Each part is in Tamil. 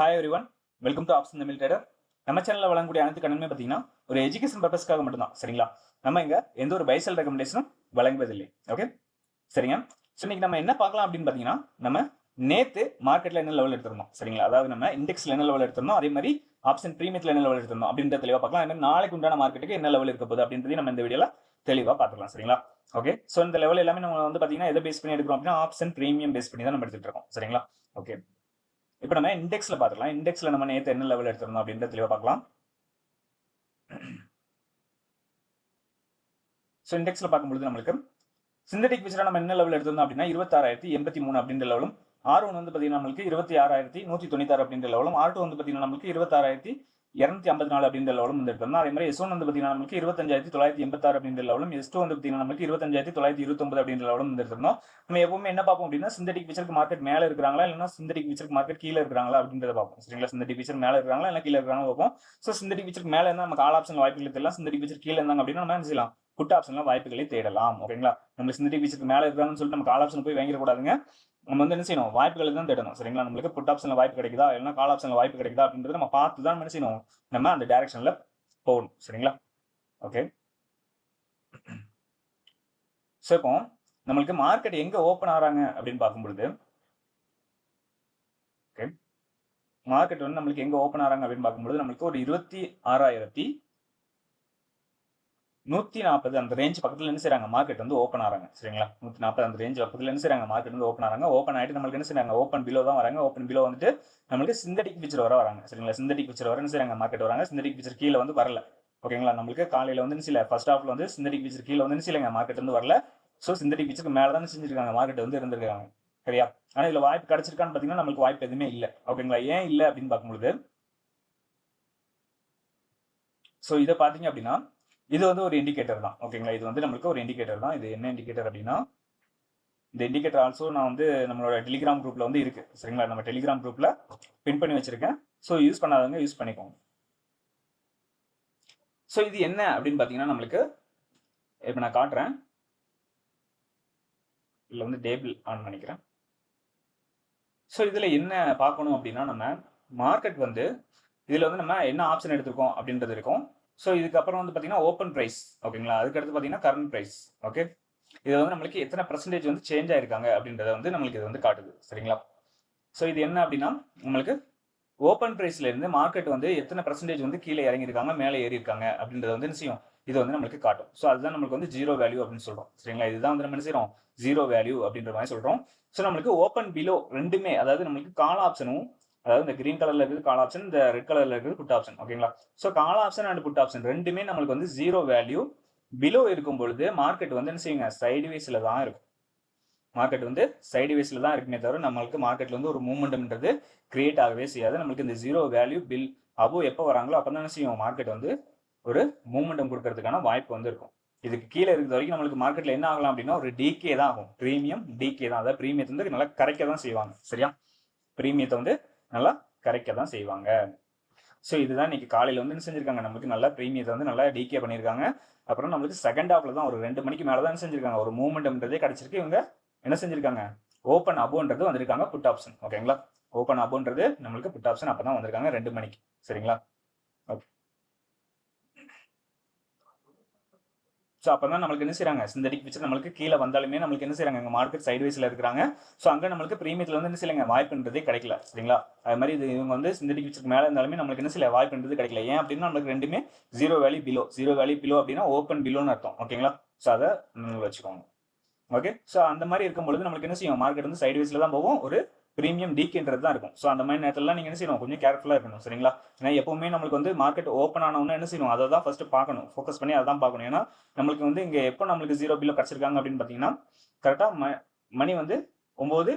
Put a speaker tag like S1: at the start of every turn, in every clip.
S1: Hi everyone welcome to option Tamil trader நம்ம சேனலில் வழங்கக்கூடிய அனைத்து கணக்குமே பார்த்தீங்கன்னா ஒரு எஜுகேஷன் பர்பஸ்க்காக மட்டும்தான். சரிங்களா? நம்ம இங்கே எந்த ஒரு பைசல் ரெக்கமெண்டேஷனும் வழங்குவதில்லை. ஓகே சரிங்க? ஸோ இன்னைக்கு நம்ம என்ன பார்க்கலாம் அப்படின்னு பார்த்தீங்கன்னா நம்ம நேற்று மார்க்கெட்டில் என்ன லெவல் எடுத்திருந்தோம்? சரிங்களா? அதாவது நம்ம இண்டெக்ஸில் என்ன லெவல் எடுத்திருந்தோம்? அதே மாதிரி ஆப்ஷன் ப்ரீமியத்தில் என்ன லெவல் எடுத்திருந்தோம்? அப்படின்ற தெளிவாக பார்க்கலாம். அதே மாதிரி நாளைக்கு உண்டான மார்க்கெட்டுக்கு என்ன லெவல் இருக்க போகுது அப்படின்றதையும் நம்ம இந்த வீடியோவில் தெளிவாக பார்த்துக்கலாம். சரிங்களா? ஓகே ஸோ இந்த லெவல் எல்லாமே நம்ம வந்து பார்த்தீங்கன்னா எதை பேஸ் பண்ணி எடுக்கிறோம் அப்படின்னா ஆப்ஷன் ப்ரீமியம் பேஸ் பண்ணி தான் நம்ம எடுத்துகிட்டு இருக்கோம். சரிங்களா? ஓகே இப்போ நம்ம இண்டெக்ஸ்ல பார்த்துக்கலாம். இண்டெக்ஸில் நம்ம நேற்று என்ன லெவல் எடுத்திருந்தோம் அப்படின்றத தெளிவாக பார்க்கலாம். ஸோ இண்டெக்ஸ்ல பார்க்கும்பொழுது நம்மளுக்கு சிந்தட்டிக் விசிறா நம்ம என்ன லெவல் எடுத்திருந்தோம் அப்படின்னா இருபத்தாறாயிரத்தி எண்பத்தி மூணு அப்படின்ற லெவலும் ஆர் ஒன் வந்து பார்த்தீங்கன்னா நம்மளுக்கு இருபத்தி ஆறாயிரத்தி நூற்றி தொண்ணூத்தாறு அப்படின்ற லெவலும் ஆர் டூ வந்து பார்த்தீங்கன்னா நம்மளுக்கு இருபத்தாறாயிரத்தி இரநூத்தி ஐம்பத்தி நாலு அப்படின்ற லெவலும் வந்து அதே மாதிரி எஸ் ஒன் வந்து பார்த்தீங்கன்னா நமக்கு இருபத்தஞ்சாயிரத்தி தொள்ளாயிரத்தி எண்பத்தாறு அப்படின்ற லெவலும் எஸ் டூ வந்து பார்த்தீங்கன்னா நமக்கு இருபத்தஞ்சாயிரத்தி தொள்ளாயிரத்தி இருபத்தொம்பது அப்படின்ற லெவலும் வந்துருந்தோம் நம்ம எப்பவுமே என்ன பார்ப்போம் அப்படின்னா சிந்தடிக் பிக்சருக்கு மார்க்கெட் மேலே இருக்கிறாங்களா இல்லைன்னா சிந்தடிக் பிக்சருக்கு மார்க்கெட் கீழே இருக்கிறாங்களா அப்படின்றத பார்ப்போம். சரிங்களா? சிந்தடிக் ஃபீச்சர் மேலே இருக்கிறாங்களா இல்லை கீழே இருக்கிறாங்களா பார்ப்போம். ஸோ சிந்தடிக் பிக்சருக்கு மேலே இருந்தால் நமக்கு ஆல் ஆப்ஷன் வாய்ப்புகள் தெரியலாம் சிந்தடிக் ஃபீச்சர் கீழே இருந்தாங்க அப்படின்னா நம்ம என்ன செய்யலாம்? புட் ஆப்ஷன்லாம் வாய்ப்புகளை தேடலாம். ஓகேங்களா? நம்ம சிந்தட்டிக் ஃபீச்சருக்கு மேலே இருக்கிறாங்கன்னு சொல்லிட்டு நம்ம கால் ஆப்ஷன் போய் வாங்கிடக்கூடாதுங்க. நம்ம வந்து என்ன செய்யணும்? வாய்ப்புகளை தான் தேடணும். சரிங்களா? நம்மளுக்கு புட் ஆப்ஷன்ல வாய்ப்பு கிடைக்குதா? இல்லைன்னா கால் ஆப்ஷன்ல வாய்ப்பு கிடைக்குதா? அப்படின்றத நம்ம பார்த்து தான் என்ன செய்யணும்? நம்ம அந்த டைரக்ஷன்ல போகணும். சரிங்களா? ஓகே ஸோ இப்போ நம்மளுக்கு மார்க்கெட் எங்க ஓப்பன் ஆகிறாங்க அப்படின்னு பார்க்கும்பொழுது ஓகே மார்க்கெட் வந்து நம்மளுக்கு எங்க ஓப்பன் ஆகிறாங்க அப்படின்னு பார்க்கும்பொழுது நம்மளுக்கு ஒரு இருபத்தி ஆறாயிரத்தி நூற்றி நாற்பது அந்த ரேஞ்ச் பக்கத்தில் என்ன செய்கிறாங்க மார்க்கெட் வந்து ஓப்பன் ஆகிறாங்க சரிங்களா? நூற்றி நாற்பது அந்த ரேஞ்ச் பக்கத்தில் என்ன செய்கிறாங்க மார்க்கெட் வந்து ஓப்பன் ஆகிறாங்க ஓப்பன் ஆகிட்டு நம்மளுக்கு என்ன செய்யறாங்க ஓப்பன் பிலோ தான் வராங்க. ஓப்பன் பிலோ வந்துட்டு நம்மளுக்கு சிந்தடிக் பிக்சர் வர வராங்க. சரிங்களா? சிந்தடிக் பிக்சர் வர என்ன செய்றாங்க? மார்க்கெட் வராங்க. சிந்தடிக் பிக்சர் கீழே வந்து வரல. ஓகேங்களா? நம்மளுக்கு காலையில் வந்து சில ஃபர்ஸ்ட் ஹாஃப்ல வந்து சிந்தடிக் பிக்சர் கீழே வந்து செய்யலைங்க? மார்க்கெட் வந்து வரல. ஸோ சிந்தடிக் பிக்சருக்கு மேலே தான் செஞ்சிருக்காங்க. மார்க்கெட் வந்து இருந்திருக்காங்க. சரியா? ஆனால் இதில் வாய்ப்பு கிடைச்சிருக்கான்னு பார்த்தீங்கன்னா நம்மளுக்கு வாய்ப்பு எதுவுமே இல்லை. ஓகேங்களா? ஏன் இல்லை அப்படின்னு பார்க்கும்பொழுது ஸோ இதை பார்த்தீங்க அப்படின்னா இது வந்து ஒரு இண்டிகேட்டர் தான். ஓகேங்களா இது வந்து நம்மளுக்கு ஒரு இண்டிகேட்டர் தான். இது என்ன இண்டிகேட்டர் அப்படின்னா இந்த இண்டிகேட்டர் ஆல்சோ நான் வந்து நம்மளோட டெலிகிராம் குரூப்ல வந்து இருக்கு. சரிங்களா? நம்ம டெலிகிராம் குரூப்ல பின் பண்ணி வச்சிருக்கேன். ஸோ யூஸ் பண்ணாதவங்க யூஸ் பண்ணிக்கோங்க. ஸோ இது என்ன அப்படின்னு பார்த்தீங்கன்னா நம்மளுக்கு இப்போ நான் காட்டுறேன். இதில் வந்து டேபிள் ஆன் பண்ணிக்கிறேன். ஸோ இதில் என்ன பார்க்கணும் அப்படின்னா நம்ம மார்க்கெட் வந்து இதில் வந்து நம்ம என்ன ஆப்ஷன் எடுத்திருக்கோம் அப்படின்றது இருக்கும். ஸோ இதுக்கப்புறம் வந்து பார்த்தீங்கன்னா ஓப்பன் ப்ரைஸ் ஓகேங்களா அதுக்கடுத்து பார்த்தீங்கன்னா கரண்ட் ப்ரைஸ் ஓகே இது வந்து நம்மளுக்கு எத்தனை பர்சன்டேஜ் வந்து சேஞ்ச் ஆயிருக்காங்க அப்படின்றத வந்து நம்மளுக்கு இது வந்து காட்டுது சரிங்களா? ஸோ இது என்ன அப்படின்னா நம்மளுக்கு ஓப்பன் ப்ரைஸ்லேருந்து மார்க்கெட் வந்து எத்தனை பர்சன்டேஜ் வந்து கீழே இறங்கியிருக்காங்க மேலே ஏறி இருக்காங்க அப்படின்றத வந்து என்ன செய்யும்? இது வந்து நம்மளுக்கு காட்டும். ஸோ அதுதான் நம்மளுக்கு வந்து ஜீரோ வேல்யூ அப்படின்னு சொல்கிறோம் சரிங்களா? இதுதான் வந்து நம்ம என்ன செய்யறோம் ஜீரோ வேல்யூ அப்படின்ற மாதிரி சொல்கிறோம் ஸோ நம்மளுக்கு ஓப்பன் பிலோ ரெண்டுமே அதாவது நம்மளுக்கு கால் ஆப்ஷனும் அதாவது இந்த கிரீன் கலர்ல இருக்குது கால் ஆப்ஷன் இந்த ரெட் கலர்ல இருக்குது புட் ஆப்ஷன் ஓகேங்களா so call option and put option ரெண்டுமே நம்மளுக்கு வந்து ஜீரோ வேல்யூ பிலோ இருக்கும் பொழுது மார்க்கெட் வந்து என்ன செய்யுங்க? சைடு தான் இருக்கும். மார்க்கெட் வந்து சைடு தான் இருக்குமே தவிர நம்மளுக்கு மார்க்கெட்ல வந்து ஒரு மூவ்மெண்ட்ன்றது கிரியேட் ஆகவே செய்யாது. நம்மளுக்கு இந்த ஜீரோ வேல்யூ பில் அபோ எப்போ வராங்களோ அப்போ தான் என்ன செய்யும்? மார்க்கெட் வந்து ஒரு மூவ்மெண்டம் கொடுக்கறதுக்கான வாய்ப்பு வந்து இருக்கும். இதுக்கு கீழே இருக்கிற வரைக்கும் நம்மளுக்கு மார்க்கெட்ல என்ன ஆகலாம் அப்படின்னா ஒரு டிகே தான் ஆகும். ப்ரீமியம் டிகே தான். அதாவது ப்ரீமியத்தை வந்து நல்லா கரைக்க தான் செய்வாங்க. சரியா? ப்ரீமியத்தை வந்து நல்லா கரைக்க தான் செய்வாங்க. ஸோ இதுதான் இன்னைக்கு காலையில் வந்து என்ன செஞ்சிருக்காங்க? நம்மளுக்கு நல்லா ப்ரீமியத்தை வந்து நல்லா டீகே பண்ணியிருக்காங்க அப்புறம் நம்மளுக்கு செகண்ட் ஹாஃப்ல தான் ஒரு ரெண்டு மணிக்கு மேலே தான் என்ன செஞ்சிருக்காங்க? ஒரு மூமெண்ட்ன்றதே கிடச்சிருக்கு. இவங்க என்ன செஞ்சிருக்காங்க? ஓப்பன் அபோன்றது வந்திருக்காங்க புட் ஆப்ஷன் ஓகேங்களா ஓப்பன் அபோன்றது நம்மளுக்கு புட் ஆப்ஷன் அப்போ தான் வந்திருக்காங்க ரெண்டு மணிக்கு. சரிங்களா? ஓகே ஸோ அப்போ தான் நம்மளுக்கு என்ன செய்கிறாங்க சிந்தடிக் பிக்சர் நம்மளுக்கு கீழே வந்தாலுமே நம்மளுக்கு என்ன செய்கிறாங்க அங்கே மார்க்கெட் சைட்வைஸில் இருக்கிறாங்க. ஸோ அங்கே நம்மளுக்கு ப்ரீமியத்தில் வந்து என்ன செய்யலைங்க? வாய்ப்புன்றதே கிடைக்கல. சரிங்களா? அது மாதிரி இது இவங்க வந்து சிந்தடிக் பிக்சருக்கு மேலே இருந்தாலுமே நம்மளுக்கு என்ன செய்யல? வாய்ப்புன்றது கிடைக்கல. ஏன் அப்படின்னா நம்மளுக்கு ரெண்டுமே zero value below zero value below அப்படின்னா ஓப்பன் பிலோன்னு அர்த்தம். ஓகேங்களா ஸோ அதை வச்சுக்கோங்க. ஓகே ஸோ அந்த மாதிரி இருக்கும் பொழுது நம்மளுக்கு என்ன செய்யும்? மார்க்கெட் வந்து சைட்வைஸில் தான் போகும். ஒரு ப்ரீமியம் டீக்ன்றது தான் இருக்கும். ஸோ அந்த மாதிரி நேரத்தில் நீங்கள் என்ன செய்யணும்? கொஞ்சம் கேர்ஃபுல்லாக இருக்கணும் சரிங்களா? ஏன்னா எப்பவுமே நம்மளுக்கு வந்து மார்க்கெட் ஓப்பன் ஆனவொன்னே என்ன செய்யணும்? அதை தான் ஃபஸ்ட்டு பார்க்கணும். ஃபோக்கஸ் பண்ணி அதான் பார்க்கணும். ஏன்னா நம்மளுக்கு வந்து இங்கே எப்போ நம்மளுக்கு ஜீரோ பில்லோ கிடச்சிருக்காங்க அப்படின்னு பார்த்தீங்கன்னா கரெக்டாக ம மணி வந்து ஒம்பது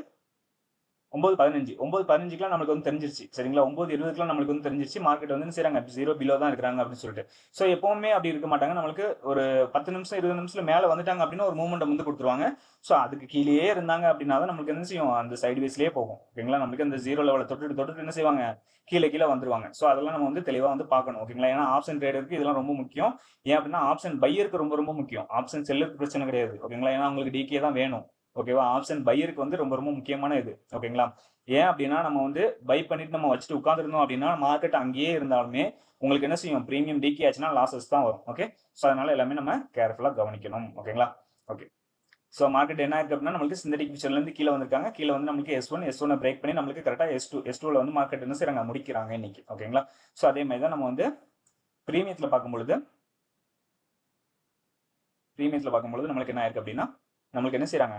S1: ஒம்பது பதினஞ்சு. ஒம்பது பதினஞ்சுக்குலாம் நம்மளுக்கு வந்து தெரிஞ்சிருச்சு. சரிங்களா? ஒம்பது இருபதுக்குலாம் நம்மளுக்கு வந்து தெரிஞ்சிருச்சு. மார்க்கெட் வந்து என்ன ஜீரோ பிலோ தான் இருக்கிறாங்க அப்படின்னு சொல்லிட்டு. ஸோ எப்பவுமே அப்படி இருக்க மாட்டாங்க. நம்மளுக்கு ஒரு பத்து நிமிஷம் இருபது நிமிஷத்தில் மேலே வந்துட்டாங்க அப்படின்னா ஒரு மூமெண்ட் வந்து கொடுத்துருவாங்க. ஸோ அதுக்கு கீழேயே இருந்தாங்க அப்படின்னா தான் நம்மளுக்கு என்ன செய்யும்? அந்த சைடு வேஸ்லேயே போகும். ஓகேங்களா நம்மளுக்கு அந்த ஜீரோ லெவலில் தொட்டுட்டு தொட்டுட்டு என்ன செய்வாங்க? கீழே கீழே வந்துருவாங்க. ஸோ அதெல்லாம் நம்ம வந்து தெளிவாக வந்து பார்க்கணும். ஓகேங்களா? ஏன்னா ஆப்ஷன் ட்ரேடருக்கு இதெல்லாம் ரொம்ப முக்கியம். ஏன் அப்படின்னா ஆப்ஷன் பையருக்கு ரொம்ப ரொம்ப முக்கியம். ஆப்ஷன் செல்லுக்கு பிரச்சனை கிடையாது. ஓகேங்களா? ஏன்னா உங்களுக்கு டிகே தான் வேணும். ஓகேவா ஆப்ஷன் பையருக்கு வந்து ரொம்ப ரொம்ப முக்கியமான இது. ஓகேங்களா ஏன் அப்படின்னா நம்ம வந்து பை பண்ணிட்டு நம்ம வச்சுட்டு உட்காந்துருந்தோம் அப்படின்னா மார்க்கெட் அங்கேயே இருந்தாலுமே உங்களுக்கு என்ன செய்யும்? ப்ரீமியம் டிகே ஆச்சுன்னா லாசஸ் தான் வரும். ஓகே ஸோ அதனால எல்லாமே நம்ம கேர்ஃபுல்லாக கவனிக்கணும். ஓகேங்களா ஓகே ஸோ மார்க்கெட் என்ன இருக்கு அப்படின்னா நம்மளுக்கு சிந்தடிக் ஃபியூச்சர்லேருந்து கீழே வந்திருக்காங்க. கீழே வந்து நம்மளுக்கு S one S one break பண்ணி நம்மளுக்கு கரெக்டாக எஸ் டூ எஸ் டூவில் வந்து மார்க்கெட் என்ன செய்யறாங்க முடிக்கிறாங்க இன்னைக்கு. ஓகேங்களா ஸோ அதே மாதிரி தான் நம்ம வந்து ப்ரீமியத்தில் பார்க்கும்பொழுது ப்ரீமியத்தில் பார்க்கும்பொழுது நம்மளுக்கு என்ன ஆயிருக்கு அப்படின்னா நம்மளுக்கு என்ன செய்யறாங்க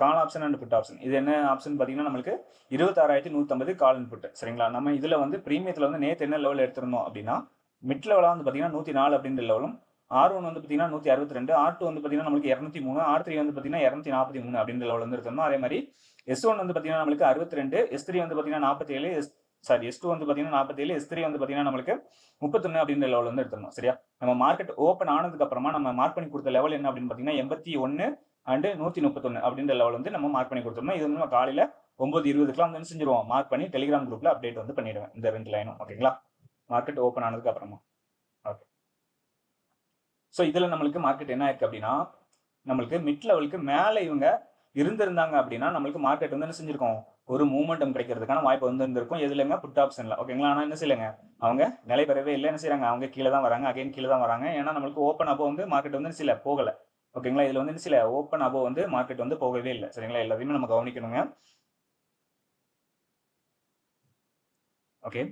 S1: call option and put option இது என்ன ஆப்ஷன் பார்த்தீங்கன்னா நம்மளுக்கு இருபத்தாறாயிரத்தி நூற்றம்பது கால் அண்ட் புட் சரிங்களா? நம்ம இதில் வந்து ப்ரீமியத்தில் வந்து நேற்று என்ன லெவல் எடுத்திருந்தோம் அப்படின்னா மிட் லெவலாக வந்து பார்த்தீங்கன்னா நூற்றி நாலு அப்படின்ற லெவலும் ஆர் ஒன் வந்து பார்த்தீங்கன்னா நூற்றி அறுபத்தி ரெண்டு ஆர் டூ வந்து பார்த்தீங்கன்னா நம்மளுக்கு இரநூத்தி மூணு ஆர் த்ரீ வந்து பார்த்தீங்கன்னா இரநூத்தி நாற்பத்தி மூணு அப்படின்ற லெவல் வந்து இருக்கணும் அதே மாதிரி எஸ் ஒன் வந்து பார்த்தீங்கன்னா நம்மளுக்கு அறுபத்தி ரெண்டு எஸ் த்ரீ வந்து பார்த்தீங்கன்னா நாற்பத்தி ஏழு எஸ் சாரி எஸ் டூ வந்து பார்த்தீங்கன்னா நாற்பத்தேழு எஸ் த்ரீ வந்து பார்த்தீங்கன்னா நம்மளுக்கு முப்பத்தொன்று அப்படின்ற லெவல் வந்து எடுத்துருந்தோம். சரியா? நம்ம மார்க்கெட் ஓப்பன் ஆனதுக்கு அப்புறமா நம்ம மார்க் பண்ணி கொடுத்த லெவல் என்ன அப்படின்னு பார்த்தீங்கன்னா எண்பத்தி ஒன்று அண்டு நூற்றி முப்பத்தொன்று அப்படின்ற லெவல் வந்து நம்ம மார்க் பண்ணி கொடுத்தோம்னா இது வந்து நம்ம காலையில் ஒம்பது இருபதுக்குலாம் வந்து செஞ்சுருவோம். செஞ்சிருவோம் மார்க் பண்ணி டெலிகிராம் குரூப்பில் அப்டேட் வந்து பண்ணிடுவேன். இந்த ரெண்டு லைனும் ஓகேங்களா மார்க்கெட் ஓப்பன் ஆனதுக்கு அப்புறமா. ஓகே ஸோ இதில் நம்மளுக்கு மார்க்கெட் என்ன ஆயிருக்கு அப்படின்னா நம்மளுக்கு மிட் லெவலுக்கு மேலே இவங்க இருந்திருந்தாங்க அப்படின்னா நம்மளுக்கு மார்க்கெட் வந்து என்ன செஞ்சிருக்கோம்? ஒரு மூமெண்டம் கிடைக்கிறதுக்கான வாய்ப்பு வந்து இருந்திருக்கும். எதுலங்க புட் ஆப்ஷன்ல ஓகேங்களா ஆனால் என்ன செய்யலைங்க? அவங்க நிலை பெறவே இல்லை. என்ன செய்றாங்க? அவங்க கீழே தான் வராங்க. அகைன் கீழே தான் வராங்க. ஏன்னா நம்மளுக்கு ஓப்பன் அப்போ வந்து மார்க்கெட் வந்து சில போகலை. ஓகேங்களா? இதில் வந்து சில ஓப்பன் அப்போ வந்து மார்க்கெட் வந்து போகவே இல்லை. சரிங்களா? எல்லாத்தையுமே நம்ம கவனிக்கணுங்க. ஓகே.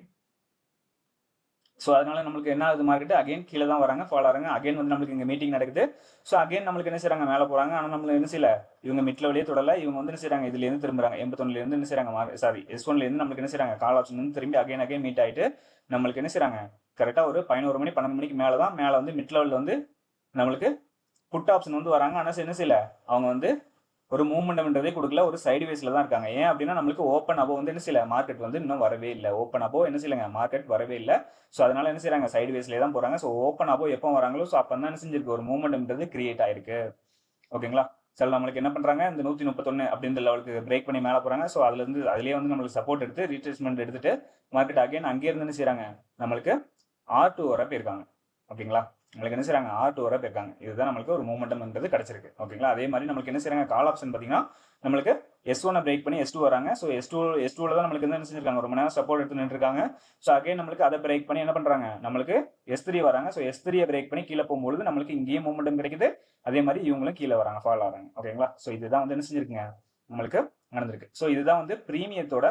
S1: ஸோ அதனால நம்மளுக்கு என்ன ஆகுது? மார்க்கெட் அகைன் கீழே தான் வராங்க ஃபாலோ ஆகிறாங்க. அகைன் வந்து நம்மளுக்கு இங்கே மீட்டிங் நடக்குது. ஸோ அகைன் நம்மளுக்கு என்ன செய்கிறாங்க மேலே போகிறாங்க ஆனால் நம்மளுக்கு என்ன செய்யல? இவங்க மிட்ல வழியே தொடல. இவங்க வந்து என்ன செய்றாங்க? இதுலேருந்து திரும்புறாங்க. எண்பத்தொன்னுலேருந்து என்ன செய்றாங்க? சாரி எஸ் ஒன்லேருந்து நம்மளுக்கு என்ன செய்கிறாங்க கால் ஆப்ஷன் திரும்பி அகைன் அகைன் மீட் ஆகிட்டு நம்மளுக்கு என்ன செய்கிறாங்க கரெக்டாக ஒரு பதினோரு மணி பன்னெண்டு மணிக்கு மேலே தான் மேலே வந்து மிட் லெவலில் வந்து நம்மளுக்கு புட் ஆப்ஷன் வந்து வராங்க. ஆனால் என்ன செய்யல அவங்க வந்து ஒரு மூவ்மெண்ட்ன்றதே கொடுக்கல. ஒரு சைடு வேஸில் தான் இருக்காங்க. ஏன் அப்படின்னா நம்மளுக்கு ஓப்பன் அப்போ வந்து என்ன செய்யல? மார்க்கெட் வந்து இன்னும் வரவே இல்லை. ஓப்பன் அப்போ என்ன செய்யலங்க? மார்க்கெட் வரவே இல்லை. ஸோ அதனால என்ன செய்யறாங்க? சைடு வேஸ்லேயே தான் போகிறாங்க ஸோ ஓப்பன் அப்போ எப்போ வராங்களோ ஸோ அப்போ தான் என்ன செஞ்சிருக்கு? ஒரு மூவ்மெண்ட்ன்றது கிரியேட் ஆயிருக்கு. ஓகேங்களா? சில நம்மளுக்கு என்ன பண்றாங்க? இந்த நூற்றி முப்பத்தொன்று அப்படின்ற லெவலுக்கு பிரேக் பண்ணி மேலே போறாங்க. ஸோ அதுல இருந்து அதுலேயே வந்து நம்மளுக்கு சப்போர்ட் எடுத்து ரீட்ரேஸ்மெண்ட் எடுத்துட்டு மார்க்கெட் அகைன் அங்கேயே இருந்து என்ன செய்கிறாங்க நம்மளுக்கு ஆர் டூ வர போயிருக்காங்க. ஓகேங்களா? நம்மளுக்கு என்ன செய்றாங்க? ஆர்ட் டூ இருக்காங்க இதுதான் நம்மளுக்கு ஒரு மூமெண்டம்ன்றது கிடைச்சிருக்கு. ஓகேங்களா அதே மாதிரி நம்மளுக்கு என்ன செய்றாங்க? கால் ஆப்ஷன் பார்த்தீங்கன்னா நம்மளுக்கு எஸ் ஒனை பிரேக் பண்ணி எஸ் டூ வராங்க. ஸோ எஸ் டூ எஸ் டூவில் தான் நம்மளுக்கு என்ன செஞ்சிருக்காங்க? ரொம்ப நேரம் சப்போர்ட் எடுத்து நின்றுருக்காங்க. ஸோ அகைன் நம்மளுக்கு அதை பிரேக் பண்ணி என்ன பண்ணுறாங்க நம்மளுக்கு எஸ் த்ரீ வராங்க. ஸோ எஸ் த்ரீயை பிரேக் பண்ணி கீழே போகும்போது நம்மளுக்கு இங்கேயும் மூமெண்டம் கிடைக்குது. அதே மாதிரி இவங்களும் கீழே வராங்க ஃபாலோ ஆகிறாங்க. ஓகேங்களா ஸோ இதுதான் வந்து என்ன செஞ்சிருக்குங்க? நம்மளுக்கு நடந்திருக்கு. ஸோ இதுதான் வந்து ப்ரீமியத்தோட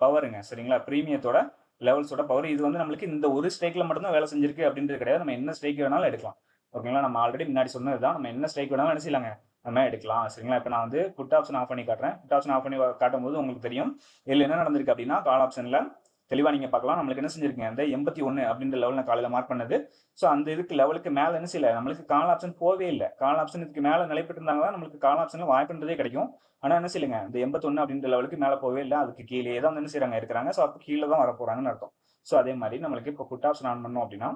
S1: பவருங்க சரிங்களா? ப்ரீமியத்தோட லெவல்ஸோட பவர் இது வந்து நம்மளுக்கு இந்த ஒரு ஸ்ட்ரைக்ல மட்டும்தான் வேலை செஞ்சிருக்கு அப்படின்றது கிடையாது. நம்ம என்ன ஸ்ட்ரைக் வேணாலும் எடுக்கலாம். ஓகேங்களா? நம்ம ஆல்ரெடி முன்னாடி சொன்னது தான். நம்ம என்ன ஸ்ட்ரைக் வேணாலும் என்ன நம்ம எடுக்கலாம். சரிங்களா? இப்போ நான் வந்து புட் ஆப்ஷன் ஆஃப் பண்ணி காட்டுறேன். புட் ஆப்ஷன் ஆஃப் பண்ணி காட்டும் போது உங்களுக்கு தெரியும். இதில் என்ன நடந்திருக்கு அப்படின்னா கால் ஆப்ஷனில் தெளிவாக நீங்கள் பார்க்கலாம். நம்மளுக்கு என்ன செஞ்சிருக்கீங்க? அந்த எண்பத்தி ஒன்று அப்படின்ற லெவலில் காலையில் மார்க் பண்ணது. ஸோ அந்த இதுக்கு லெவலுக்கு மேலே என்ன செய்யல? நம்மளுக்கு கால் ஆப்ஷன் போவே இல்லை. கால் ஆப்ஷன் இதுக்கு மேலே நிலைப்பட்டு நம்மளுக்கு கால் ஆப்ஷனில் வாய்ப்புன்றதே கிடைக்கும். ஆனால் என்ன செய்யுங்க இந்த எண்பத்தொன்று அப்படின்ற லெவலுக்கு மேலே போவே இல்லை. அதுக்கு கீழே தான் வந்து என்ன செய்கிறாங்க இருக்கிறாங்க. ஸோ அப்போ கீழே தான் வர போகிறாங்கன்னு அர்த்தம். ஸோ அதே மாதிரி நம்மளுக்கு இப்போ புட் ஆப்ஷன் ஆன் பண்ணோம் அப்படின்னா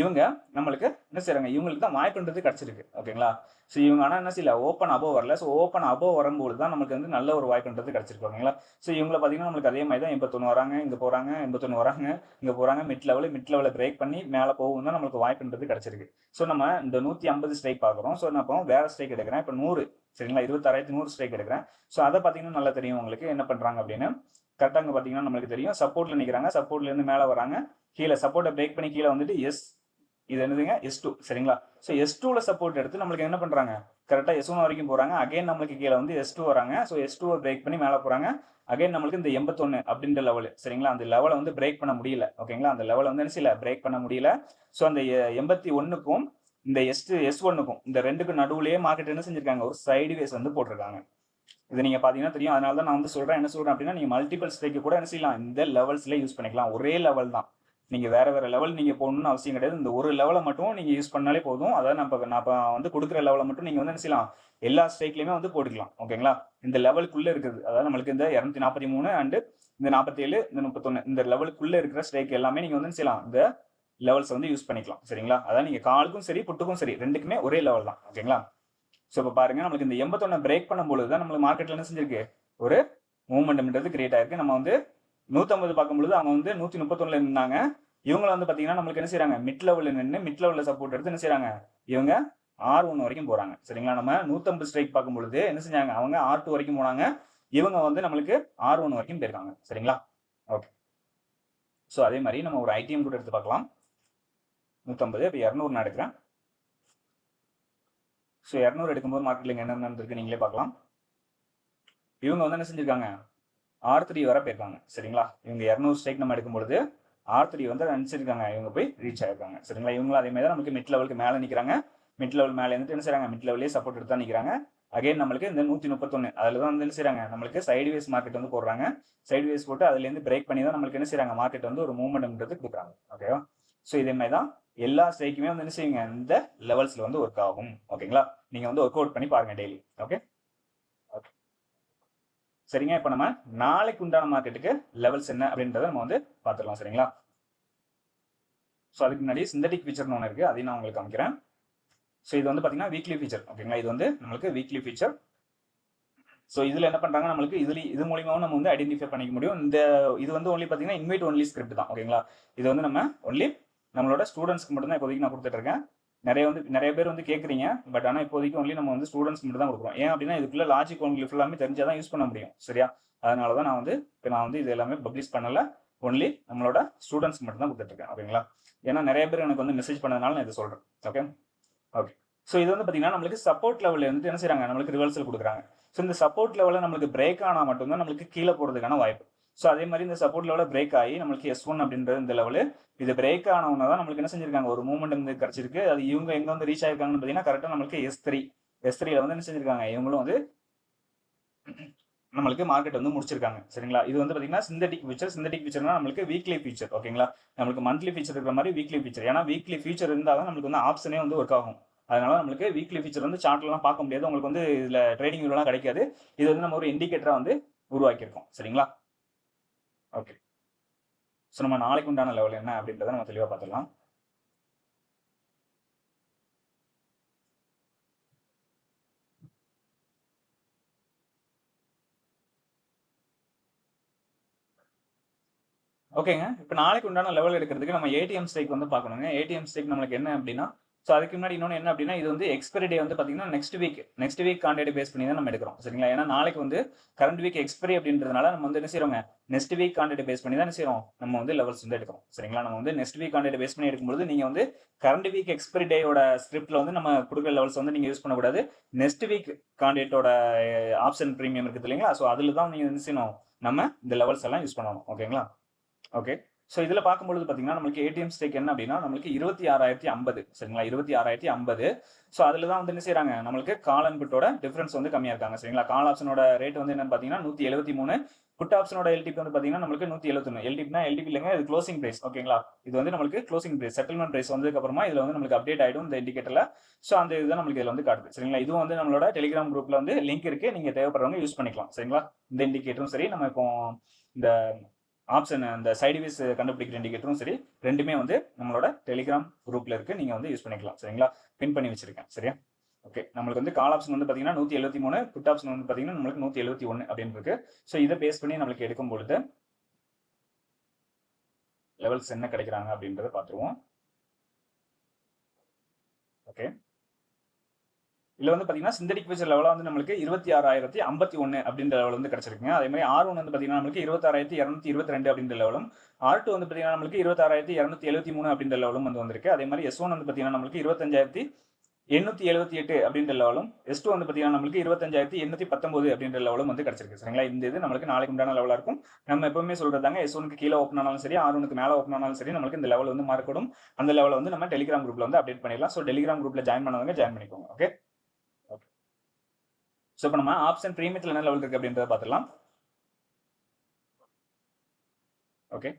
S1: இவங்க நம்மளுக்கு என்ன செய்கிறாங்க இவங்களுக்கு தான் வாய்ப்புன்றது கிடைச்சிருக்கு. ஓகேங்களா ஸோ இவங்க ஆனால் என்ன செய்யல? ஓப்பன் அபோவ் வரல. ஸோ ஓப்பன் அபோவ் வரும்போது தான் நமக்கு வந்து நல்ல ஒரு வாய்ப்புன்றது கிடைச்சிருக்கு. ஓகேங்களா ஸோ இவங்களை பார்த்தீங்கன்னா நம்மளுக்கு அதே மாதிரி தான் எண்பத்தொன்று வராங்க இங்கே போகிறாங்க எண்பத்தொன்று வராங்க இங்கே போகிறாங்க மிட் லெவலில் மிட் லெவலில் பிரேக் பண்ணி மேலே போகும் தான் நம்மளுக்கு வாய்ப்புன்றது கிடைச்சிருக்கு. ஸோ நம்ம இந்த நூற்றி ஐம்பது ஸ்ட்ரைக் பார்க்குறோம். ஸோ நான் இப்போ வேறு ஸ்ட்ரைக் எடுக்கிறேன். இப்போ நூறு சரிங்களா? இருபத்தாறாயிரத்தி நூறு ஸ்ட்ரைக் எடுக்கிறேன். ஸோ அதை பார்த்தீங்கன்னா நல்லா தெரியும் உங்களுக்கு. என்ன பண்ணுறாங்க அப்படின்னு? கரெக்டாக அங்கே பார்த்தீங்கன்னா நம்மளுக்கு தெரியும். சப்போர்ட்டில் நிற்கிறாங்க சப்போர்ட்லேருந்து மேலே வராங்க. கீழே சப்போர்ட்டை பிரேக் பண்ணி கீழே வந்துட்டு எஸ் இது என்னதுங்க? எஸ் டூ சரிங்களா? ஸோ எஸ் டூவில் சப்போர்ட் எடுத்து நம்மளுக்கு என்ன பண்ணுறாங்க கரெக்டாக எஸ் ஒன் வரைக்கும் போகிறாங்க அகைன் நம்மளுக்கு கீழே வந்து எஸ் டூ வராங்க. ஸோ எஸ் டூவை பிரேக் பண்ணி மேலே போகிறாங்க அகைன் நம்மளுக்கு இந்த எண்பத்தொன்று அப்படின்ற லெவல் சரிங்களா? அந்த லெவலை வந்து பிரேக் பண்ண முடியல. ஓகேங்களா அந்த லெவலை வந்து என்ன செய்யல? பிரேக் பண்ண முடியல. ஸோ அந்த எண்பத்தி ஒன்றுக்கும் இந்த எஸ் எஸ் ஒன்னுக்கும் இந்த ரெண்டுக்கும் நடுவுலேயே மார்க்கெட் என்ன செஞ்சிருக்காங்க? ஒரு சைடு வேஸ் வந்து போட்டிருக்காங்க. இது நீங்கள் பார்த்தீங்கன்னா தெரியும். அதனால தான் நான் வந்து சொல்கிறேன் என்ன சொல்கிறேன் அப்படின்னா நீங்கள் மல்டிபிள் ஸ்ட்ரைக்கு கூட என்ன செய்யலாம்? இந்த லெவல்ஸ்லேயே யூஸ் பண்ணிக்கலாம். ஒரே லெவல் தான். நீங்கள் வேறு வேறு லெவல் நீங்கள் போகணும்னு அவசியம் கிடையாது. இந்த ஒரு லெவலை மட்டும் நீங்கள் யூஸ் பண்ணாலே போதும். அதாவது நம்ம நான் இப்போ வந்து கொடுக்குற லெவலை மட்டும் நீங்கள் வந்து என்ன செய்யலாம்? எல்லா ஸ்டேக்லேயுமே வந்து போட்டுக்கலாம். ஓகேங்களா இந்த லெவலுக்குள்ளே இருக்குது. அதாவது நம்மளுக்கு இந்த இரநூத்தி நாற்பத்தி மூணு அண்டு இந்த நாற்பத்தி ஏழு இந்த முப்பத்தொன்னு இந்த லெவலுக்குள்ளே இருக்கிற ஸ்ட்ரைக் எல்லாமே நீங்கள் வந்து செய்யலாம்? இந்த லெவல்ஸ் வந்து யூஸ் பண்ணிக்கலாம். சரிங்களா? அதான் நீங்கள் காலுக்கும் சரி புட்டுக்கும் சரி ரெண்டுக்குமே ஒரே லெவல் தான். ஓகேங்களா ஸோ இப்போ பாருங்க நம்மளுக்கு இந்த எண்பத்தொன்னு பிரேக் பண்ணும்போது தான் நம்மளுக்கு மார்க்கெட்டில் என்ன செஞ்சிருக்கு? ஒரு மூவ்மெண்ட்ன்றது கிரியேட் ஆயிருக்கு. நம்ம வந்து நூற்றம்பது பார்க்கும்பொழுது அவங்க வந்து நூற்றி முப்பத்தொன்னுல நின்றாங்க இவங்களை வந்து பார்த்தீங்கன்னா நம்மளுக்கு என்ன செய்கிறாங்க மிட் லெவலில் நின்று மிட் லெவலில் சப்போர்ட் எடுத்து என்ன செய்கிறாங்க இவங்க ஆர் ஒன் வரைக்கும் போகிறாங்க சரிங்களா? நம்ம நூற்றம்பது ஸ்ட்ரைக் பார்க்கும்பொழுது என்ன செஞ்சாங்க? அவங்க ஆர் டூ வரைக்கும் போனாங்க. இவங்க வந்து நம்மளுக்கு ஆர் ஒன் வரைக்கும் போயிருக்காங்க. சரிங்களா? ஓகே ஸோ அதே மாதிரி நம்ம ஒரு ஐடிஎம் கூட எடுத்து பார்க்கலாம். நூற்றம்பது இப்போ இரநூறு நான் எடுக்கிறேன். ஸோ இரநூறு எடுக்கும்போது மார்க்கெட்டில் என்ன நடந்திருக்கு நீங்களே பார்க்கலாம். இவங்க வந்து என்ன செஞ்சுருக்காங்க? ஆர் த்ரீ வர போயிருக்காங்க. சரிங்களா? இவங்க இரநூறு ஸ்டேக் நம்ம எடுக்கும்பொழுது ஆர் த்ரீ வந்து நினச்சிருக்காங்க இவங்க போய் ரீச் ஆயிருக்காங்க. சரிங்களா? இவங்களும் அதே மாதிரி தான் நமக்கு மிட் லெவலுக்கு மேலே நிற்கிறாங்க மிட் லெவல் மேலே இருந்துட்டு என்ன செய்றாங்க? மிட் லெவலே சப்போர்ட் எடுத்து தான் நிற்கிறாங்க அகைன் நம்மளுக்கு இந்த நூற்றி முப்பத்தொன்று அதில் தான் வந்து என்ன செய்கிறாங்க நம்மளுக்கு சைடுவேஸ் மார்க்கெட் வந்து போடுறாங்க. சைடுவேஸ் போட்டு அதுலேருந்து பிரேக் பண்ணி தான் நம்மளுக்கு என்ன செய்கிறாங்க மார்க்கெட் வந்து ஒரு மூவ்மெண்ட்ன்றது கொடுக்குறாங்க. ஓகேவா ஸோ இதே மாதிரி தான் எல்லா ஸ்ட்ரைக்குமே வந்து என்ன செய்யுங்க? இந்த லெவல்ஸில் வந்து ஒர்க் ஆகும். ஓகேங்களா நீங்கள் வந்து ஒர்க் அவுட் பண்ணி பாருங்கள் டெய்லி ஓகே சரிங்க? இப்போ நம்ம நாளைக்கு உண்டான மார்க்கெட்டுக்கு லெவல்ஸ் என்ன அப்படின்றத நம்ம வந்து பார்த்துடலாம் சரிங்களா? ஸோ அதுக்கு முன்னாடி சிந்தட்டிக் ஃபீச்சர்னு ஒன்று இருக்குது அதையும் நான் உங்களுக்கு காமிக்கிறேன். ஸோ இது வந்து பார்த்தீங்கன்னா வீக்லி ஃபீச்சர் ஓகேங்களா இது வந்து நம்மளுக்கு வீக்லி ஃபீச்சர் ஸோ இதில் என்ன பண்ணுறாங்க நம்மளுக்கு இதில் இது மூலியமாகவும் நம்ம வந்து ஐடென்டிஃபை பண்ணிக்க முடியும். இந்த இது வந்து ஒன்லி பார்த்தீங்கன்னா இன்வைட் ஒன்லி ஸ்கிரிப்ட் தான். ஓகேங்களா இது வந்து நம்ம ஒன்லி நம்மளோட ஸ்டூடெண்ட்ஸ்க்கு மட்டும் தான் இப்போதைக்கு நான் கொடுத்துட்டு இருக்கேன். நிறைய வந்து நிறைய பேர் வந்து கேட்குறீங்க பட் ஆனால் இப்போதைக்கு ஒன்லி நம்ம வந்து ஸ்டூடெண்ட்ஸ் மட்டும் தான் கொடுக்குறோம். ஏன் அப்படின்னா இதுக்குள்ள லாஜிக் உங்களுக்கு எல்லாமே தெரிஞ்சால் தான் யூஸ் பண்ண முடியும் சரியா? அதனால தான் நான் வந்து இப்போ நான் வந்து இது எல்லாமே பப்ளிஷ் பண்ணலை. ஒன்லி நம்மளோட ஸ்டூடெண்ட்ஸ் மட்டும் தான் கொடுத்துட்ருக்கேன் ஓகேங்களா ஏன்னா நிறைய பேர் எனக்கு வந்து மெசேஜ் பண்ணதுனால நான் இதை சொல்கிறேன் ஓகே ஓகே ஸோ இது வந்து பார்த்தீங்கன்னா நம்மளுக்கு சப்போர்ட் லெவலில் வந்து என்ன செய்கிறாங்க நம்மளுக்கு ரிவர்சல் கொடுக்குறாங்க. ஸோ இந்த சப்போர்ட் லெவலில் நம்மளுக்கு பிரேக் ஆனால் மட்டும்தான் நம்மளுக்கு கீழே போகிறதுக்கான வாய்ப்பு. ஸோ அதே மாதிரி இந்த சப்போர்ட் லெவலில் பிரேக் ஆகி நம்மளுக்கு எஸ் ஒன் அப்படின்றது இந்த லெவலு இது பிரேக் ஆனவங்க தான் நம்மளுக்கு என்ன செஞ்சிருக்காங்க? ஒரு மூவ்மெண்ட் வந்து கிடச்சிருக்கு. அது இவங்க எங்கே வந்து ரீச் ஆயிருக்காங்கன்னு பார்த்தீங்கன்னா கரெக்டாக நம்மளுக்கு எஸ் த்ரீ எஸ் த்ரீல வந்து என்ன செஞ்சிருக்காங்க? இவங்களும் வந்து நம்மளுக்கு மார்க்கெட் வந்து முடிச்சிருக்காங்க. சரிங்களா? இது வந்து பார்த்தீங்கன்னா சிந்தட்டிக் ஃபீச்சர் சிந்தட்டிக் ஃபீச்சர்னா நம்மளுக்கு வீக்லி ஃபீச்சர் ஓகேங்களா? நம்மளுக்கு மந்த்லி ஃபீச்சர் இருக்கிற மாதிரி வீக்லி ஃபீச்சர் ஏன்னா வீக்லி ஃபீச்சர் இருந்தால் தான் நம்மளுக்கு வந்து ஆப்ஷனே வந்து ஒர்க் ஆகும். அதனால நம்மளுக்கு வீக்லி ஃபீச்சர் வந்து சார்ட்லாம் பார்க்க முடியாது. உங்களுக்கு வந்து இதில் ட்ரேடிங் வியூலாம் கிடைக்காது. இது வந்து நம்ம ஒரு இண்டிகேட்டராக வந்து உருவாக்கியிருக்கோம். சரிங்களா? ஓகே ஸோ நம்ம நாளைக்கு உண்டான லெவல் என்ன அப்படின்றத நம்ம தெளிவாக பார்த்துக்கலாம் ஓகேங்க இப்போ நாளைக்கு உண்டான லெவல் எடுக்கிறதுக்கு நம்ம ஏடிஎம் ஸ்டேக் வந்து பார்க்கணுங்க. ஏடிஎம் ஸ்டேக் நம்மளுக்கு என்ன அப்படின்னா ஸோ அதுக்கு முன்னாடி இன்னொன்று என்ன அப்படின்னா இது வந்து எக்ஸ்பைரி டே வந்து பார்த்தீங்கன்னா next week next week contract base பண்ணி தான் நம்ம எடுக்கிறோம். சரிங்களா? ஏன்னா நாளைக்கு வந்து கரண்ட் வீக் எக்ஸ்பைரி அப்படின்றதுனால நம்ம வந்து என்ன செய்யறோங்க நெக்ஸ்ட் வீக் கான்டேட் பேஸ் பண்ணி தான் என்ன செய்யறோம் நம்ம வந்து லெவல்ஸ் வந்து எடுக்கிறோம். சரிங்களா? நம்ம வந்து நெக்ஸ்ட் வீக் கான்டேட் பேஸ் பண்ணி எடுக்கும்போது நீங்கள் வந்து கரண்ட் வீக் எக்ஸ்பைரி டேயோட ஸ்கிரிப்ட்ல வந்து நம்ம கொடுக்குற லெவல்ஸ் வந்து நீங்கள் யூஸ் பண்ணக்கூடாது. நெக்ஸ்ட் வீக் கான்டேட்டோட ஆப்ஷன் ப்ரீமியம் இருக்குது இல்லைங்களா? ஸோ அதில் தான் நீங்கள் என்ன செய்யணும்? நம்ம இந்த லெவல்ஸ் எல்லாம் யூஸ் பண்ணணும். ஓகேங்களா? ஓகே ஸோ இதில் பார்க்கும்பொழுது பார்த்தீங்கன்னா நம்மளுக்கு ஏடிஎம் ஸ்டேக் என்ன அப்படின்னா நம்மளுக்கு இருபத்தி ஆறாயிரத்தி ஐம்பது. சரிங்களா? இருபத்தி ஆறாயிரத்தி ஐம்பது. ஸோ அதில் தான் வந்து என்ன செய்கிறாங்க நம்மளுக்கு கால் அண்ட் புட்டோட டிஃபரன்ஸ் வந்து கம்மியாக இருக்காங்க. சரிங்களா? கால் ஆப்ஷனோட ரேட் வந்து என்னன்னு பார்த்தீங்கன்னா நூற்றி எழுபத்தி மூணு. புட் ஆப்ஷனோட எல்டிபி வந்து பார்த்தீங்கன்னா நம்மளுக்கு நூற்றி எழுபத்தொன்று எல்டிபினா எல்டிபி இல்லைங்க இது க்ளோசிங் பிரைஸ் ஓகேங்களா? இது வந்து நம்மளுக்கு க்ளோசிங் பிரைஸ் செட்டில்மெண்ட் பிரைஸ் வந்ததுக்கு அப்புறமா இதில் வந்து நம்மளுக்கு அப்டேட் ஆகிடும் இந்த இண்டிகேட்டரில் ஸோ அந்த இதுதான் நம்மளுக்கு இதில் வந்து காட்டுது. சரிங்களா? இதுவும் வந்து நம்மளோட டெலிகிராம் குரூப்பில் வந்து லிங்க் இருக்குது நீங்கள் தேவைப்படுறவங்க யூஸ் பண்ணிக்கலாம். சரிங்களா? இந்த இண்டிகேட்டரும் சரி நம்ம இப்போ இந்த ஆப்ஷன் அந்த சைடுவேஸ் கண்டுபிடிக்கிற இண்டிகேட்டரும் சரி ரெண்டுமே வந்து நம்மளோட டெலிகிராம் குரூப்ல இருக்கு. நீங்க வந்து யூஸ் பண்ணிக்கலாம். சரிங்களா? பின் பண்ணி வச்சிருக்கேன். சரியா? ஓகே நம்மளுக்கு வந்து கால் ஆப்ஷன் வந்து பார்த்தீங்கன்னா நூற்றி எழுபத்தி மூணு புட் ஆப்ஷன் வந்து பார்த்தீங்கன்னா நம்மளுக்கு நூற்றி எழுபத்தி ஒன்று அப்படின்னு இருக்கு. ஸோ இதை பேஸ் பண்ணி நம்மளுக்கு எடுக்கும் பொழுது லெவல்ஸ் என்ன கிடைக்கிறாங்க அப்படின்றத பார்த்துருவோம். ஓகே இதில் வந்து பார்த்தீங்கன்னா சிந்தடிக் ஃபீச்சர் லெவலாக வந்து நம்மளுக்கு இருபத்தி ஆறாயிரத்தி ஐம்பத்தி ஒன்று அப்படின்ற லெவல் வந்து கிடச்சிருக்குங்க. அதே மாதிரி ஆர் ஒன் வந்து பார்த்தீங்கன்னா நம்மளுக்கு இருபத்தாறாயிரத்தி இரநூத்தி இருபத்தி ரெண்டு அப்படின்ற லெவலும் ஆர் டூ வந்து பார்த்தீங்கன்னா நம்மளுக்கு இருபத்தாறாயிரத்தி இரநூத்தி எழுபத்தி மூணு அப்படின்ற லெவலும் வந்து வந்திருக்கு. அதே மாதிரி எஸ் ஒன் வந்து பார்த்தீங்கன்னா நம்மளுக்கு இருபத்தஞ்சாயிரத்தி எண்ணூத்தி எழுபத்தி எட்டு அப்படின்ற லெவலும் எஸ் டூ வந்து பார்த்தீங்கன்னா நம்மளுக்கு இருபத்தஞ்சாயிரத்தி எண்ணூத்தி பத்தொன்பது அப்படின்ற லெவலும் வந்து கிடச்சிருக்கு. சரிங்களா? இந்த இது நம்மளுக்கு நாளைக்கு உண்டான லெவலாக இருக்கும். நம்ம எப்பவுமே சொல்றதாங்க எஸ் ஒனுக்கு கீழே ஓப்பன் ஆனாலும் சரி ஆர் ஒனுக்கு மேலே ஓப்பன் ஆனாலும் சரி நம்மளுக்கு இந்த லெவல் வந்து மார்க்கடும் அந்த லெவலை வந்து நம்ம டெலிகிராம் குரூப்ல வந்து அப்டேட் பண்ணிடலாம். ஸோ டெலிகிராம் குரூப்ல ஜாயின் பண்ணவங்க ஜாயின் பண்ணிக்கோங்க. ஓகே ஸோ இப்போ நம்ம ஆப்ஷன் ப்ரீமியத்தில் என்ன லெவல் இருக்குது அப்படின்றத பார்த்துக்கலாம் ஓகே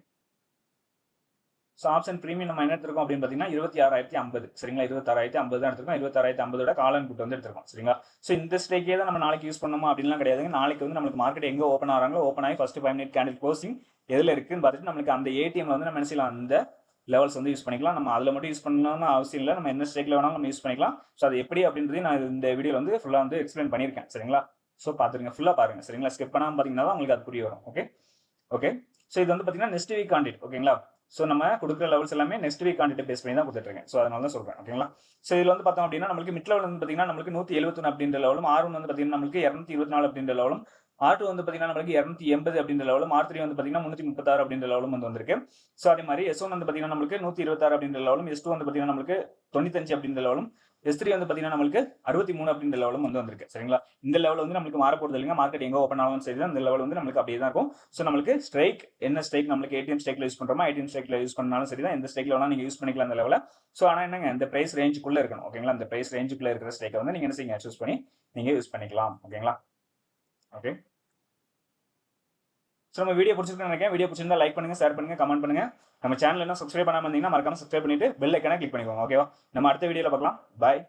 S1: ஸோ ஆப்ஷன் ப்ரீமியம் நம்ம என்ன எடுத்திருக்கோம் அப்படின்னு பார்த்தீங்கன்னா இருபத்தி ஆறாயிரத்தி ஐம்பது. சரிங்களா? இருபத்தாறாயிரத்தி ஐம்பது தான் எடுத்திருக்கோம். இருபத்தாறாயிரத்தி ஐம்பதோட காலன் புட்டு வந்து எடுத்திருக்கோம். சரிங்களா? ஸோ இந்த ஸ்டேக்கே தான் நம்ம நாளைக்கு யூஸ் பண்ணணுமா அப்படின்லாம் கிடையாதுங்க. நாளைக்கு வந்து நம்மளுக்கு மார்க்கெட் எங்கே ஓப்பன் ஆகிறாங்களோ ஓப்பன் ஆகி first five minute candle closing எதில் இருக்குன்னு பார்த்துட்டு நம்மளுக்கு அந்த ஏடிஎம் வந்து நம்ம என்ன செய்யலாம்? அந்த லெவல்ஸ் வந்து யூஸ் பண்ணிக்கலாம். நம்ம அதில் மட்டும் யூஸ் பண்ணலாம்னு அவசியம் இல்லை. நம்ம என்ன ஸ்டேக்கில் வேணாலும் நம்ம யூஸ் பண்ணிக்கலாம். ஸோ அது எப்படி அப்படின்றதையும் நான் இந்த வீடியோ வந்து ஃபுல்லாக வந்து எக்ஸ்பிளைன் பண்ணியிருக்கேன். சரிங்களா? ஸோ பார்த்துருங்க. ஃபுல்லாக பாருங்க. சரிங்களா? ஸ்கிப் பண்ணாமல் பார்த்தீங்கன்னா தான் உங்களுக்கு அது புரிய வரும். ஓகே ஓகே ஸோ இது வந்து பார்த்தீங்கன்னா நெக்ஸ்ட் வீக் காண்டிட் ஓகேங்களா ஸோ நம்ம கொடுக்குற லெவல்ஸ் எல்லாமே நெக்ஸ்ட் வீக் காண்டிட்டு பேஸ் பண்ணி தான் கொடுத்துட்ருக்கேன். ஸோ அதனால தான் சொல்கிறேன் ஓகேங்களா ஸோ இதில் வந்து பார்த்தோம் அப்படின்னா நம்மளுக்கு மிட் லெவல் வந்து பார்த்தீங்கன்னா நம்மளுக்கு நூற்றி எழுபத்தொன்று அப்படின்ற லெவலும் ஆர் வந்து பார்த்தீங்கன்னா நம்மளுக்கு இரநூத்தி இருபத்தி நாலு அப்படின்ற லெவலும் ஆர் டூ வந்து பார்த்தீங்கன்னா நம்மளுக்கு இரநூத்தி எண்பது அப்படின்ற லெவலும் ஆர் த்ரீ வந்து பார்த்தீங்கன்னா முந்நூற்றி முப்பத்தாறு அப்படின்ற லெவலும் வந்து வந்திருக்கு. ஸோ அதே மாதிரி எஸ் ஒன் வந்து பார்த்தீங்கன்னா நம்மளுக்கு நூற்றி இருபத்தாறு அப்படின்ற லெவலும் எஸ் டூ வந்து பார்த்தீங்கன்னா நம்மளுக்கு தொண்ணூத்தஞ்சு அப்படின்ற லெவலும் எஸ் த்ரீ வந்து பார்த்தீங்கன்னா நம்மளுக்கு அறுபத்தி மூணு அப்படின்ற லெவலும் வந்து வந்திருக்கு. சரிங்களா? இந்த லெவல் வந்து நம்மளுக்கு மாறப்போறது இல்லைங்க. மார்க்கெட் எங்கே ஓப்பன் ஆகும் சரி இந்த லெவல் வந்து நம்மளுக்கு அப்படியே தான் இருக்கும். ஸோ நம்மளுக்கு ஸ்ட்ரைக் என்ன ஸ்ட்ரைக் நம்மளுக்கு ஏடிஎம் ஸ்ட்ரைக்ல யூஸ் பண்ணுறோமா ஏடிஎம் ஸ்ட்ரைக்ல யூஸ் பண்ணாலும் சரி தான் எந்த ஸ்ட்ரைக்ல வேணா நீங்கள் யூஸ் பண்ணிக்கலாம் அந்த லெவலில் ஸோ ஆனால் என்னங்க இந்த பிரைஸ் ரேஞ்சுக்குள்ளே இருக்கணும். ஓகேங்களா இந்த பிரைஸ் ரேஞ்சுக்குள்ளே இருக்கிற ஸ்ட்ரைக்கை வந்து நீங்கள் என்ன செய்யுங்க? சூஸ் பண்ணி நீங்கள் யூஸ் பண்ணிக்கலாம். ஓகேங்களா ஓகே ஸோ நம்ம வீடியோ பிடிச்சிருக்கேன் நினைக்கிறேன். வீடியோ பிடிச்சிருந்தா லைக் பண்ணுங்க ஷேர் பண்ணுங்க கமெண்ட் பண்ணுங்க. நம்ம சேனல் என்ன சப்ஸ்கிரைப் பண்ணாம இருந்தீங்கன்னா மறக்காம சப்ஸ்கிரைப் பண்ணிட்டு பெல் ஐக்கனை கிளிக் பண்ணிக்கோங்க. ஓகேவா நம்ம அடுத்த வீடியோவில் பார்க்கலாம். பாய்